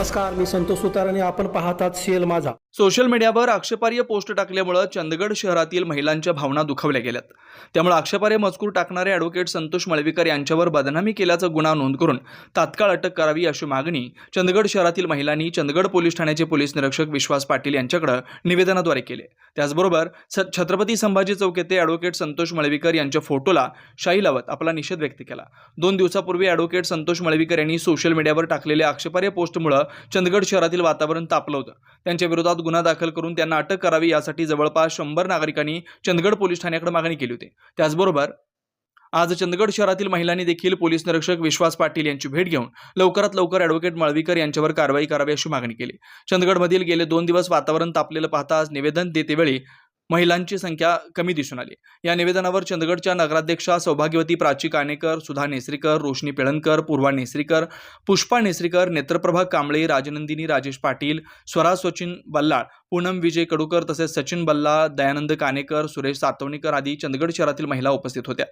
नमस्कार मी संतोष सुतार आणि आपण पाहतात सीएल माझा. सोशल मीडियावर आक्षेपार्ह पोस्ट टाकल्यामुळं चंदगड शहरातील महिलांच्या भावना दुखावल्या गेल्यात. त्यामुळे आक्षेपार्ह मजकूर टाकणारे ॲडव्होकेट संतोष मळवीकर यांच्यावर बदनामी केल्याचा गुन्हा नोंद करून तात्काळ अटक करावी अशी मागणी चंदगड शहरातील महिलांनी चंदगड पोलीस ठाण्याचे पोलीस निरीक्षक विश्वास पाटील यांच्याकडे निवेदनाद्वारे केले. त्याचबरोबर छत्रपती संभाजी चौक येथे ॲडव्होकेट संतोष मळवीकर यांच्या फोटोला शाई लावत आपला निषेध व्यक्त केला. दोन दिवसापूर्वी ॲडव्होकेट संतोष मळवीकर यांनी सोशल मीडियावर टाकलेल्या आक्षेपार्ह पोस्टमुळे चंदगड शहरातील वातावरण तापलं होतं. त्यांच्या विरोधात गुन्हा दाखल करून त्यांना अटक करावी यासाठी जवळपास शंभर नागरिकांनी चंदगड पोलीस ठाण्याकडे मागणी केली होती. त्याचबरोबर आज चंदगड शहरातील महिलांनी देखील पोलीस निरीक्षक विश्वास पाटील यांची भेट घेऊन लवकरात लवकर ॲडव्होकेट मळवीकर यांच्यावर कारवाई करावी अशी मागणी केली. चंदगडमधील गेले दोन दिवस वातावरण तापलेलं पाहता आज निवेदन देतेवेळी महिलांची संख्या कमी दिसून आली. या निवेदनावर चंदगडच्या नगराध्यक्षा सौभाग्यवती प्राची कानेकर सुधा नेसरीकर रोशनी पेळणकर पूर्वा नेसरीकर पुष्पा नेसरीकर नेत्रप्रभा कांबळे राजनंदिनी राजेश पाटील स्वराज सचिन बल्लाळ पूनम विजय कडूकर तसेच सचिन बल्ला दयानंद कानेकर सुरेश सातवणीकर आदी चंदगड शहरातील महिला उपस्थित होत्या.